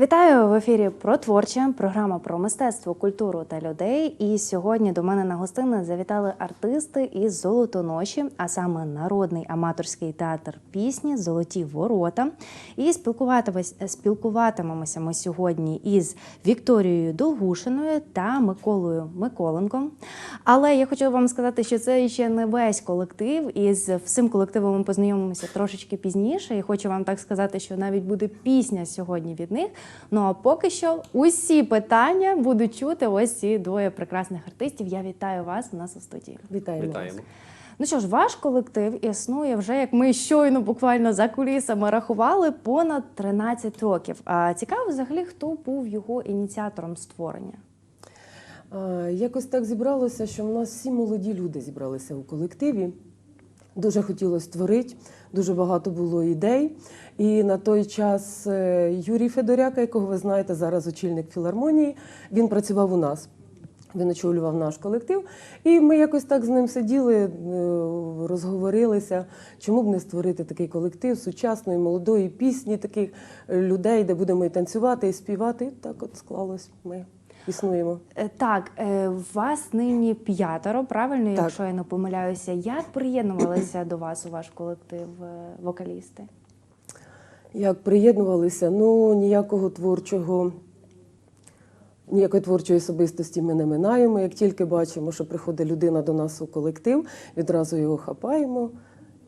Вітаю в ефірі про творче, програма про мистецтво, культуру та людей. І сьогодні до мене на гостини завітали артисти із Золотоноші, а саме народний аматорський театр пісні Золоті ворота. І спілкуватимемося ми сьогодні із Вікторією Долгушиною та Миколою Миколенком. Але я хочу вам сказати, що це ще не весь колектив. І з всім колективом ми познайомимося трошечки пізніше. І хочу вам так сказати, що навіть буде пісня сьогодні від них. Ну а поки що усі питання будуть чути ось ці двоє прекрасних артистів. Я вітаю вас у нас у студії. Вітаємо. вас. Вітаємо. Ну що ж, ваш колектив існує вже, як ми щойно буквально за кулісами рахували, понад 13 років. А цікаво, взагалі, хто був його ініціатором створення? Якось так зібралося, що в нас всі молоді люди зібралися у колективі. Дуже хотілося створити, дуже багато було ідей. І на той час е, Юрій Федоряка, якого ви знаєте, зараз очільник філармонії, він працював у нас. Він очолював наш колектив, і ми якось так з ним сиділи, е, розговорилися, чому б не створити такий колектив сучасної, молодої пісні, таких е, людей, де будемо і танцювати, і співати. І так от склалось. Ми існуємо. Е, Так, е, вас нині п'ятеро, правильно, Так. якщо я не помиляюся. Як приєднувалися до вас у ваш колектив е, вокалісти? Як приєднувалися, ну ніякого творчого, ніякої творчої особистості ми не минаємо. Як тільки бачимо, що приходить людина до нас у колектив, відразу його хапаємо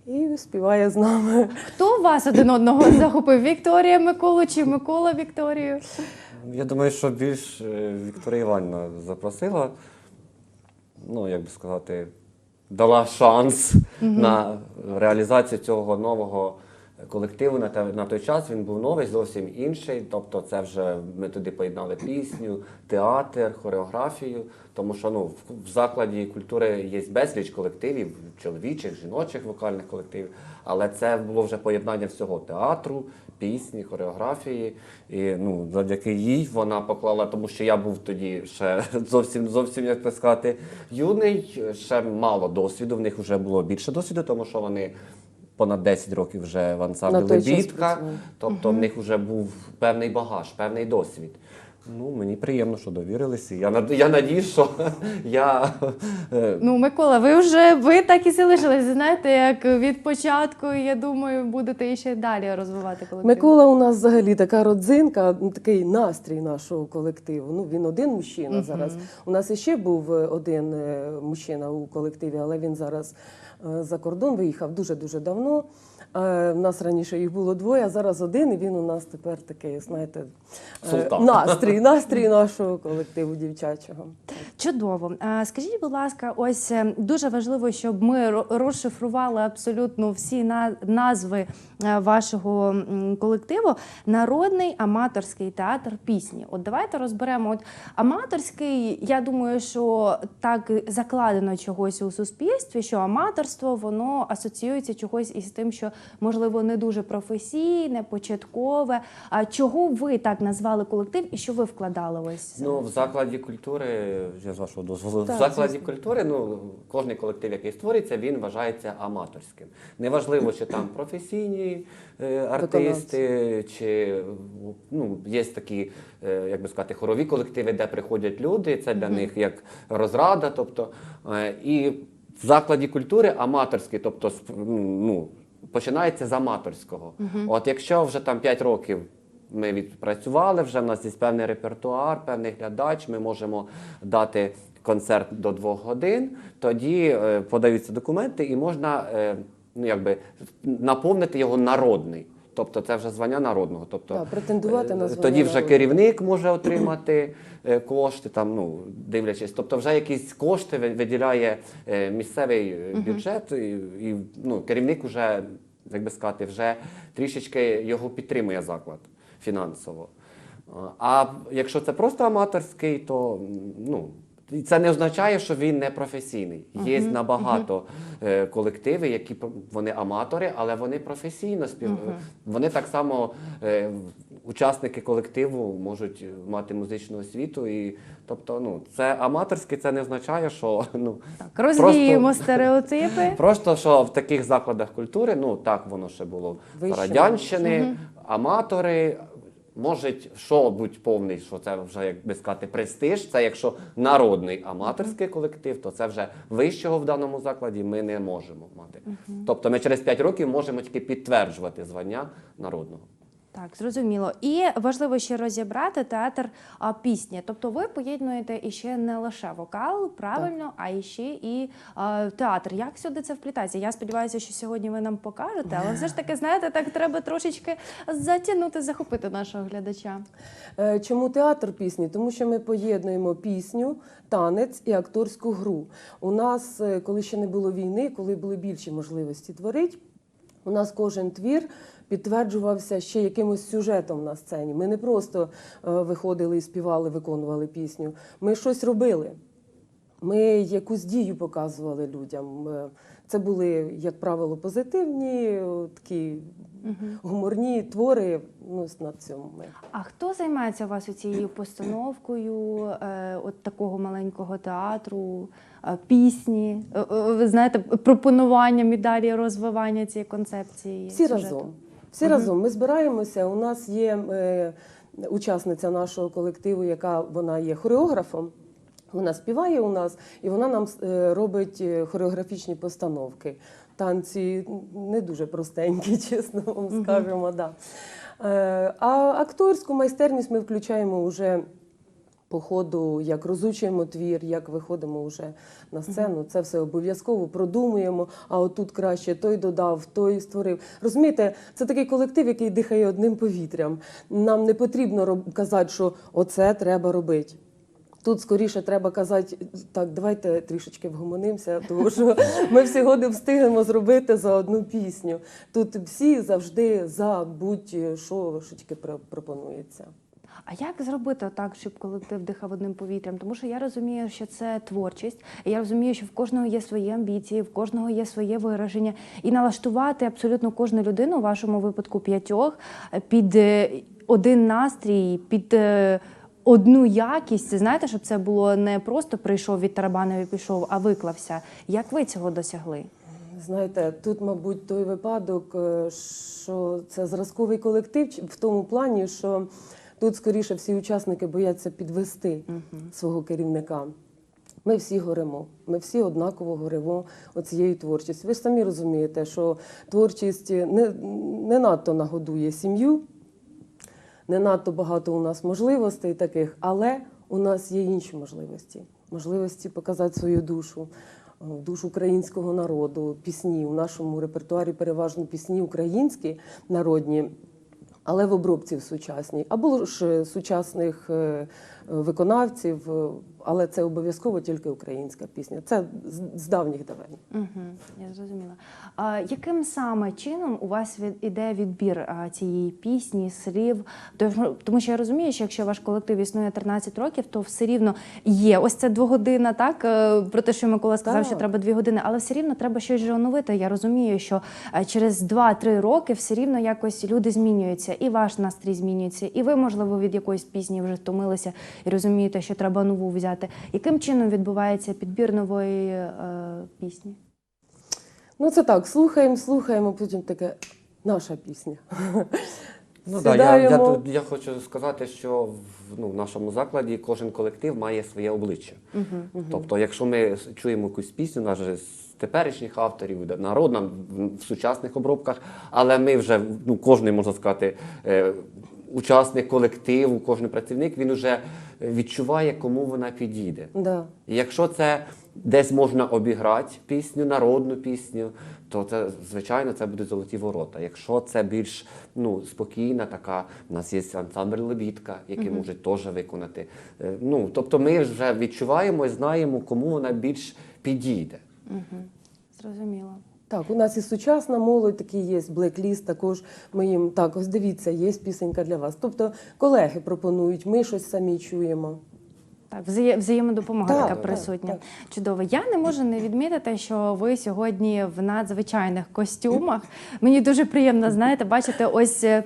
і співає з нами. Хто вас один одного захопив? Вікторія Миколу чи Микола Вікторію? Я думаю, що більш е, Вікторія Іванівна запросила, ну, як би сказати, дала шанс на реалізацію цього нового колективу. На, те- на той час він був новий, зовсім інший. Тобто, це вже ми туди поєднали пісню, театр, хореографію. Тому що ну, в, закладі культури є безліч колективів, чоловічих, жіночих вокальних колективів. Але це було вже поєднання всього театру, пісні, хореографії. І ну, завдяки їй вона поклала, тому що я був тоді ще зовсім, зовсім як би сказати, юний, ще мало досвіду. В них вже було більше досвіду, тому що вони. Понад 10 років вже в ансамблі «Лебідка», тобто в них вже був певний багаж, певний досвід. Ну, мені приємно, що довірилися. Я, над- я надію, що я е, Ну, Микола, ви вже ви так і залишилися. Знаєте, як від початку, я думаю, будете ще далі розвивати колектив. Микола у нас взагалі така родзинка, такий настрій нашого колективу. Ну він один мужчина зараз. У нас іще був е, один е, мужчина у колективі, але він зараз за кордон виїхав дуже дуже давно. Е, У нас раніше їх було двоє, а зараз один, і він у нас тепер такий, знаєте, е, Султан. настрій, настрій нашого колективу дівчачого. Чудово. А, Скажіть, будь ласка, ось е, дуже важливо, щоб ми розшифрували абсолютно всі на- назви е, вашого колективу. Народний аматорський театр пісні. От давайте розберемо. От аматорський, я думаю, що так закладено чогось у суспільстві, що аматорство воно асоціюється чогось із тим, що можливо не дуже професійне, початкове. А чого ви так назвали колектив і що ви вкладали ось? Ну, в закладі культури, я з вашого дозволу, Так, в закладі звісно. культури, ну, кожний колектив, який створюється, він вважається аматорським. Неважливо, чи там професійні е, артисти, чи ну, є такі, е, як би сказати, хорові колективи, де приходять люди, це для них як розрада. Тобто, е, і в закладі культури аматорський, тобто ну, починається з аматорського. От якщо вже там 5 років ми відпрацювали, вже в нас є певний репертуар, певний глядач, ми можемо дати концерт до двох годин, тоді е, подаються документи і можна е, ну, якби, наповнити його народний. Тобто це вже звання народного. Тобто, Так, претендувати на е, звання тоді вже народного. керівник може отримати е, кошти, там, ну, дивлячись. Тобто вже якісь кошти виділяє е, місцевий бюджет, і, і ну, керівник вже, як би сказати, вже трішечки його підтримує заклад фінансово. А якщо це просто аматорський, то ну. І Це не означає, що він не професійний. Є набагато е, колективи, які вони аматори, але вони професійно спів. Вони так само е, учасники колективу можуть мати музичну освіту. І тобто, ну це аматорське, це не означає, що ну Так, розвіємо просто- стереотипи. Просто що в таких закладах культури, ну так воно ще було Вище, радянщини, аматори. Може що будь повний, що це вже, як би сказати, престиж. Це якщо народний аматорський колектив, то це вже вищого в даному закладі ми не можемо мати. Тобто ми через 5 років можемо тільки підтверджувати звання народного. Так, зрозуміло. І важливо ще розібрати театр а, пісні. Тобто ви поєднуєте іще не лише вокал, правильно, а іще і а, театр. Як сюди це вплітається? Я сподіваюся, що сьогодні ви нам покажете, але все ж таки, знаєте, так треба трошечки затягнути, захопити нашого глядача. Е, Чому театр пісні? Тому що ми поєднуємо пісню, танець і акторську гру. У нас, е, коли ще не було війни, коли були більші можливості творити, у нас кожен твір підтверджувався ще якимось сюжетом на сцені. Ми не просто е, виходили і співали, виконували пісню. Ми щось робили. Ми якусь дію показували людям. Е, Це були, як правило, позитивні, е, такі гуморні твори. Ну, на цьому ми. А хто займається у вас цією постановкою е, от такого маленького театру, е, пісні? Е, ви знаєте, пропонуванням і далі розвивання цієї концепції? Всі сюжету? разом. Всі разом. Ми збираємося. У нас є е, учасниця нашого колективу, яка вона є хореографом. Вона співає у нас, і вона нам е, робить е, хореографічні постановки. Танці не дуже простенькі, чесно вам скажемо. Да. Е, А акторську майстерність ми включаємо вже по ходу, як розучуємо твір, як виходимо вже на сцену. Це все обов'язково продумуємо. А отут краще той додав, той створив. Розумієте, це такий колектив, який дихає одним повітрям. Нам не потрібно казати, що оце треба робити. Тут скоріше треба казати, так, давайте трішечки вгомонимося, тому що ми всього не встигнемо зробити за одну пісню. Тут всі завжди за будь-що, що тільки пропонується. А як зробити так, щоб колектив дихав одним повітрям? Тому що я розумію, що це творчість, і я розумію, що в кожного є свої амбіції, в кожного є своє вираження, і налаштувати абсолютно кожну людину, у вашому випадку п'ятьох, під е, один настрій, під е, одну якість. Знаєте, щоб це було не просто прийшов від тарабанів і пішов, а виклався. Як ви цього досягли? Знаєте, тут, мабуть, той випадок, е, що це зразковий колектив в тому плані, що тут скоріше всі учасники бояться підвести свого керівника. Ми всі горемо, ми всі однаково горемо оцією творчістю. Ви ж самі розумієте, що творчість не, не надто нагодує сім'ю, не надто багато у нас можливостей таких, але у нас є інші можливості. Можливості показати свою душу, е, душу українського народу, пісні. У нашому репертуарі переважно пісні українські народні, але в обробці в сучасній. Або ж е, сучасних е, виконавців, е, але це обов'язково тільки українська пісня. Це з- давніх давен. Угу, я зрозуміла. А, яким саме чином у вас від, іде відбір а, цієї пісні, слів? Тому, тому що я розумію, що якщо ваш колектив існує 13 років, то все рівно є. Ось це двогодина, так? е, Про те, що Микола сказав, Так. що треба дві години, але все рівно треба щось же оновити. Я розумію, що е, через 2-3 роки все рівно якось люди змінюються, і ваш настрій змінюється, і ви, можливо, від якоїсь пісні вже втомилися і розумієте, що треба нову взяти. Яким чином відбувається підбір нової е, пісні? Ну це так, слухаємо, слухаємо, потім таке наша пісня. Ну, да, я, я, тут- я хочу сказати, що в, ну, в нашому закладі кожен колектив має своє обличчя. Тобто, якщо ми чуємо якусь пісню, навіть з теперішніх авторів, народна в, в сучасних обробках, але ми вже, ну, кожен, можна сказати, е, учасник колективу, кожен працівник, він вже відчуває, кому вона підійде. Да. І якщо це десь можна обіграти пісню, народну пісню, то це звичайно це будуть золоті ворота. Якщо це більш ну, спокійна, така у нас є ансамбль Лебідка, який можуть теж виконати. Е, Ну, тобто ми вже відчуваємо і знаємо, кому вона більш підійде. Зрозуміло. Так, у нас і сучасна молодь, такий є блекліст, також ми їм так, ось дивіться, є пісенька для вас. Тобто колеги пропонують, ми щось самі чуємо. Так, взає- взаємодопомога Так, така присутня. так. Чудово. Я не можу не відмітити, що ви сьогодні в надзвичайних костюмах. Мені дуже приємно, знаєте, бачити ось е,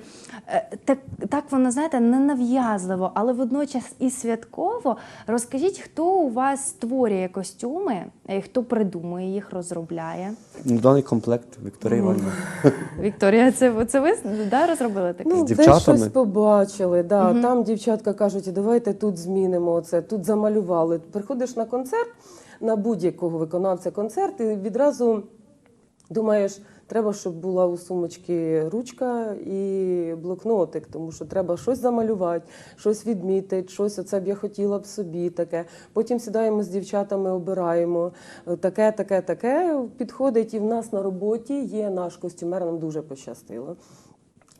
так, так воно знаєте, ненав'язливо, але водночас і святково. Розкажіть, хто у вас створює костюми, е, хто придумує їх, розробляє? Ну, даний комплект Вікторія Іванівна. Вікторія, це, це ви да, розробили таке? Ну, З десь щось побачили. Да. Там дівчатка кажуть, давайте тут змінимо це, тут замалювали. Приходиш на концерт, на будь-якого виконавця концерт, і відразу думаєш, треба, щоб була у сумочці ручка і блокнотик, тому що треба щось замалювати, щось відмітити, щось оце б я хотіла б собі таке. Потім сідаємо з дівчатами, обираємо таке, таке, таке. Підходить і в нас на роботі є наш костюмер, нам дуже пощастило.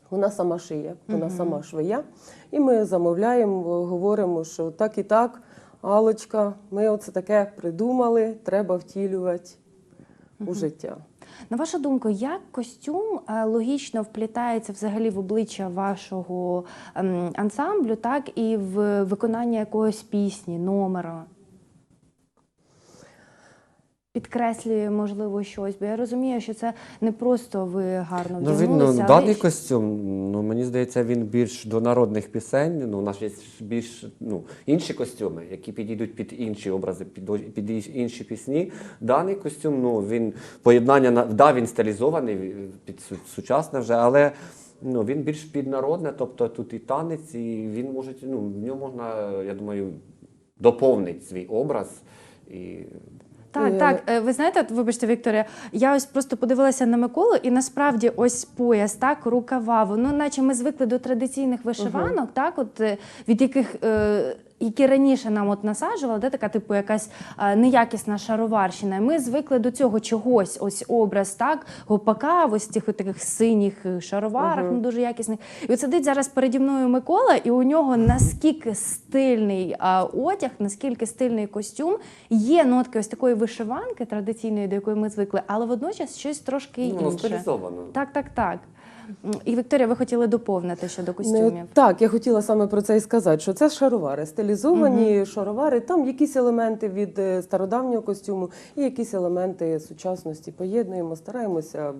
Вона сама шиє, вона сама швея. І ми замовляємо, говоримо, що так і так, Алочка, ми оце таке придумали, треба втілювати у життя. На вашу думку, як костюм е, логічно вплітається взагалі в обличчя вашого ем, ансамблю, так і в виконання якогось пісні, номера? Підкреслює, можливо, щось, бо я розумію, що це не просто ви гарно Ну, він, ну, але даний костюм, ну, мені здається, він більш до народних пісень. Ну, у нас є більш ну, інші костюми, які підійдуть під інші образи, під, під інші пісні. Даний костюм, ну, він поєднання, на- да, він стилізований під сучасне вже, але ну, він більш піднародне, тобто тут і танець, і він може, ну, в ньому можна, я думаю, доповнити свій образ. І Так, Е, так. Е, Ви знаєте, вибачте, Вікторія, я ось просто подивилася на Миколу, і насправді ось пояс, так, рукава, воно, наче ми звикли до традиційних вишиванок, так, от е, від яких. Е, які раніше нам от насаджували, де така типу якась е, неякісна шароварщина. Ми звикли до цього чогось, ось образ так, гопака, ось цих таких синіх е, шароварах, ну дуже якісних. І от сидить зараз переді мною Микола, і у нього наскільки стильний а, одяг, наскільки стильний костюм, є нотки ось такої вишиванки традиційної, до якої ми звикли, але водночас щось трошки ну, інше. стилізовано. Так, так, так. І Вікторія, ви хотіли доповнити щодо костюмів. Не- Так, я хотіла саме про це і сказати, що це шаровари, стилізовані шаровари. Там якісь елементи від е, стародавнього костюму і якісь елементи сучасності. Поєднуємо, стараємося,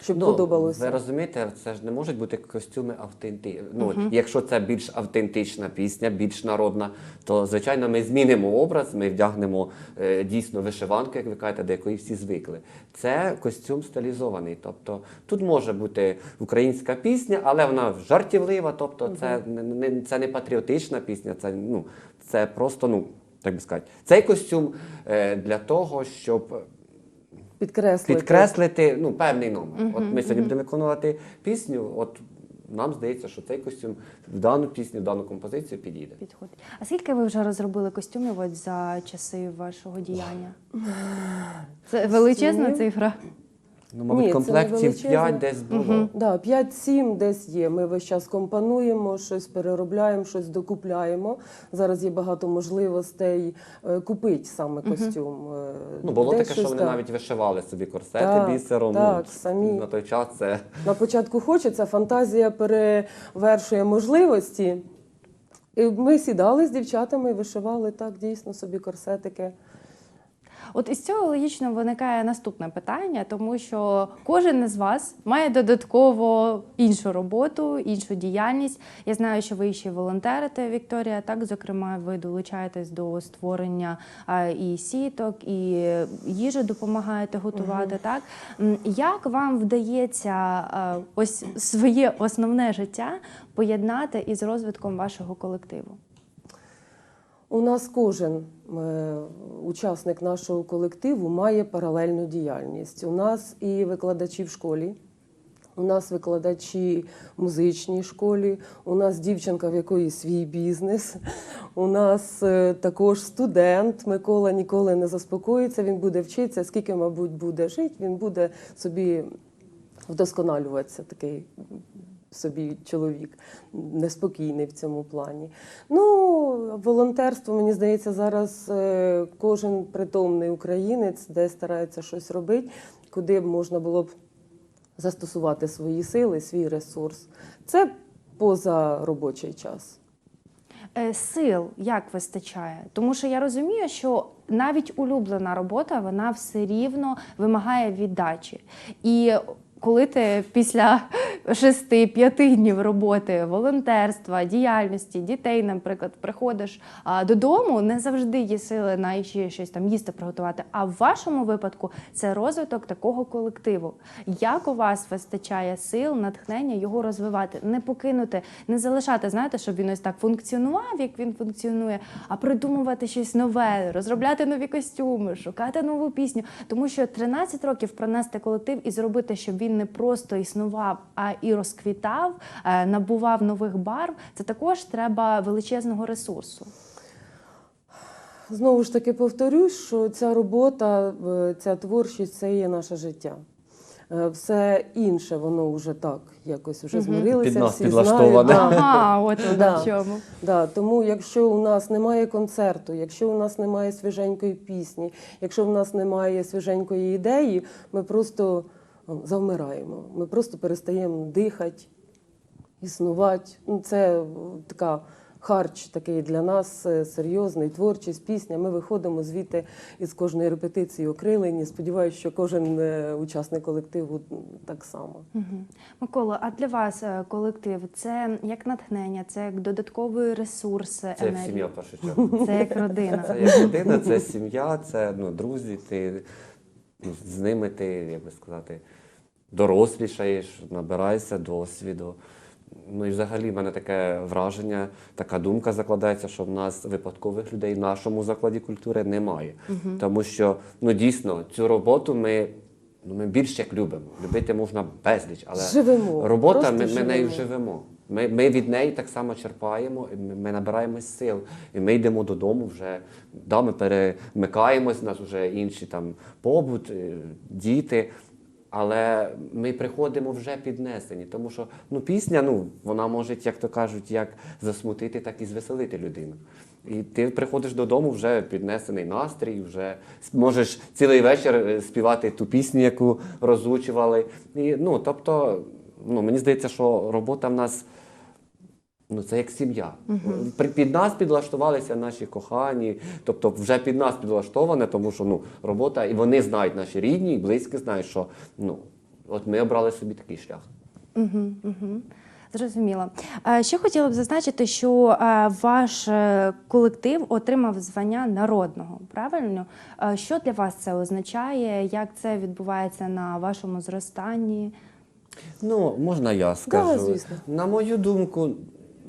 щоб Ну, подобалося. Ви розумієте, це ж не можуть бути костюми автентичні. Ну, якщо це більш автентична пісня, більш народна, то звичайно ми змінимо образ, ми вдягнемо е, дійсно вишиванку, як ви кажете, до якої всі звикли. Це костюм стилізований. Тобто тут може бути українська пісня, але вона жартівлива. Тобто, це не, не це не патріотична пісня, це ну це просто ну. Так би сказати, цей костюм е, для того, щоб Підкреслити. підкреслити ну, певний номер. От ми сьогодні будемо виконувати пісню. От нам здається, що цей костюм в дану пісню, в дану композицію підійде. Підходить. А скільки ви вже розробили костюмів от за часи вашого діяння? Це величезна цифра. Ну, мабуть, Ні, комплектів величезно. 5 десь було. Да, 5-7 десь є. Ми весь час компонуємо, щось переробляємо, щось докупляємо. Зараз є багато можливостей е, купити саме костюм. е, Ну, було десь таке, що щось, вони да. навіть вишивали собі корсети Так, бісером. так, ну, самі. На той час це На початку хочеться, фантазія перевершує можливості. І ми сідали з дівчатами і вишивали так дійсно собі корсетики. От із цього логічно виникає наступне питання, тому що кожен із вас має додатково іншу роботу, іншу діяльність. Я знаю, що ви ще волонтерите, Вікторія. Так, зокрема, ви долучаєтесь до створення і сіток, і їжі допомагаєте готувати. Так як вам вдається ось своє основне життя поєднати із розвитком вашого колективу? У нас кожен е, учасник нашого колективу має паралельну діяльність. У нас і викладачі в школі, у нас викладачі в музичній школі, у нас дівчинка, в якої свій бізнес, у нас е, також студент. Микола ніколи не заспокоїться, він буде вчитися, скільки, мабуть, буде жити, він буде собі вдосконалюватися такий собі чоловік неспокійний в цьому плані. Ну, волонтерство, мені здається, зараз е, кожен притомний українець, де старається щось робити, куди б можна було б застосувати свої сили, свій ресурс. Це поза робочий час. Е, Сил як вистачає? Тому що я розумію, що навіть улюблена робота вона все рівно вимагає віддачі. І коли ти після шести-п'яти днів роботи, волонтерства, діяльності, дітей, наприклад, приходиш а, додому, не завжди є сили на щось там їсти приготувати. А в вашому випадку це розвиток такого колективу. Як у вас вистачає сил, натхнення його розвивати, не покинути, не залишати, знаєте, щоб він ось так функціонував, як він функціонує, а придумувати щось нове, розробляти нові костюми, шукати нову пісню. Тому що 13 років пронести колектив і зробити, щоб він не просто існував, а і розквітав, е, набував нових барв. Це також треба величезного ресурсу. Знову ж таки повторюсь, що ця робота, е, ця творчість це є наше життя. Е, Все інше, воно вже так якось вже змирилося. Під всі підлаштоване. знають. Ага, от воно Да. в чому. Да, тому якщо у нас немає концерту, якщо у нас немає свіженької пісні, якщо у нас немає свіженької ідеї, ми просто завмираємо. Ми просто перестаємо дихати, існувати. Ну, Це така харч такий для нас е, серйозний, творчість, пісня. Ми виходимо звідти із кожної репетиції окрилені. Сподіваюся, що кожен е, учасник колективу так само. Микола, а для вас е, колектив це як натхнення, це як додатковий ресурс, Це як сім'я в першу чергу. Це як родина. Це як родина, це сім'я, це ну, друзі, ти з ними ти, як би сказати, дорослішаєш, набираєшся досвіду. Ну і взагалі в мене таке враження, така думка закладається, що в нас випадкових людей в нашому закладі культури немає. Тому що ну дійсно цю роботу ми, ну, ми більш як любимо. Любити можна безліч, але Живемо, робота просто ми, ми нею живемо. Ми, ми від неї так само черпаємо, ми, набираємось сил. І ми йдемо додому вже. Да, ми перемикаємось, у нас вже інші там побут, е, діти. Але ми приходимо вже піднесені, тому що ну, пісня, ну, вона може, як то кажуть, як засмутити, так і звеселити людину. І ти приходиш додому вже піднесений настрій, вже можеш цілий вечір е, співати ту пісню, яку розучували. І, ну, тобто, ну, мені здається, що робота в нас ну, це як сім'я. При- Під нас підлаштувалися наші кохані, тобто вже під нас підлаштоване, тому що ну, робота, і вони знають, наші рідні, і близькі знають, що ну, от ми обрали собі такий шлях. Угу, угу. Зрозуміло. Е, Ще хотіла б зазначити, що е, ваш колектив отримав звання народного. Правильно? Що для вас це означає? Як це відбувається на вашому зростанні? Ну, можна я скажу. звісно. На мою думку,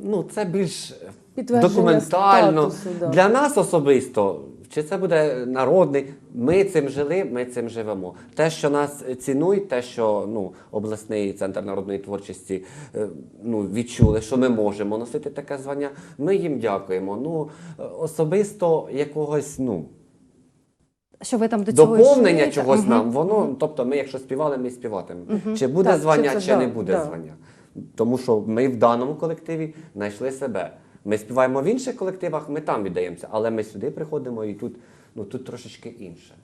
ну, це більш документально. статусу, да. Для нас особисто, чи це буде народний, ми цим жили, ми цим живемо. Те, що нас цінують, те, що ну, обласний центр народної творчості е, ну, відчули, що ми можемо носити таке звання, ми їм дякуємо. Ну, особисто якогось, ну. Що ви там до цього Доповнення чогось Мгм. нам, воно, тобто ми, якщо співали, ми співатимемо. Чи буде Так, звання, чи чи, не буде да. звання. Тому що ми в даному колективі знайшли себе. Ми співаємо в інших колективах, ми там віддаємося, але ми сюди приходимо і тут, ну, тут трошечки інше.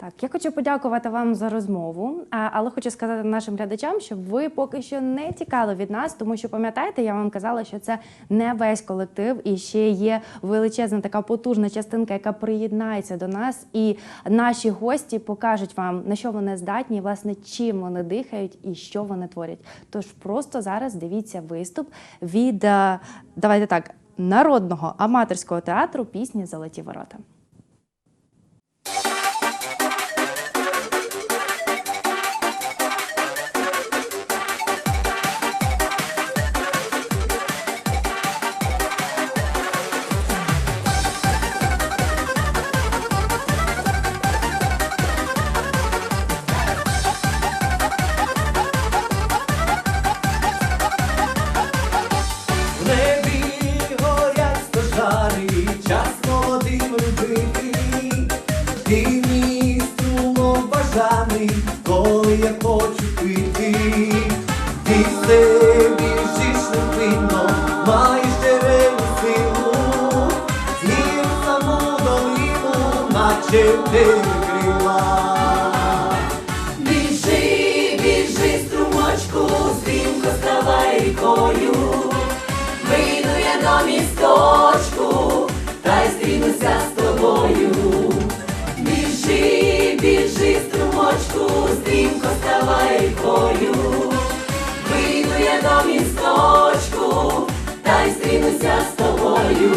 Так, я хочу подякувати вам за розмову, але хочу сказати нашим глядачам, щоб ви поки що не тікали від нас, тому що пам'ятаєте, я вам казала, що це не весь колектив, і ще є величезна така потужна частинка, яка приєднається до нас, і наші гості покажуть вам на що вони здатні, власне, чим вони дихають і що вони творять. Тож просто зараз дивіться виступ від е, давайте так народного аматорського театру пісні Золоті ворота. Коли я хочу піти, ти все біжиш невпинно, маєш дереву силу, згір саму долину, наче тебе крила. Біжи, біжи, струмочку, стрімко ставай рікою. Вийду я до місточку, та й зустрінуся з тобою. Біжи, біжи, струмочку, ставай. Вийду я до місточку, та й зустрінуся з тобою.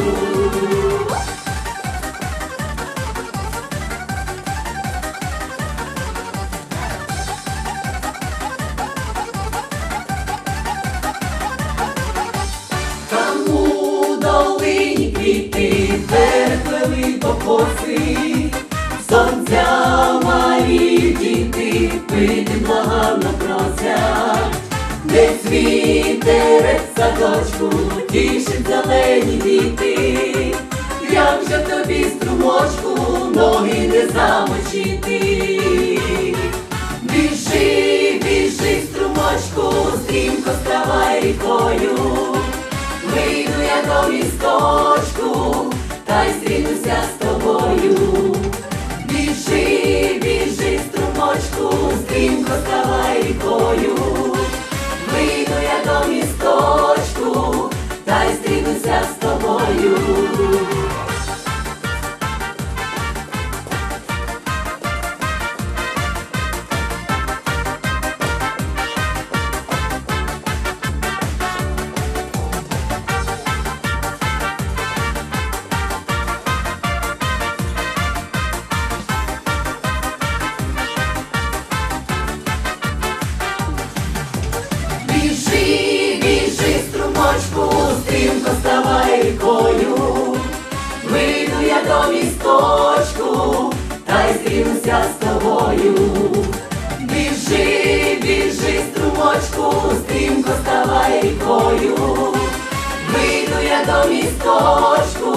Там у долині квіти переплели покоси, сонця садочку, тішить зелені діти, як же тобі струмочку ноги не замочити. Біжи, біжи, струмочку, стрімко ставай рікою. Вийду я до місточку, Вийду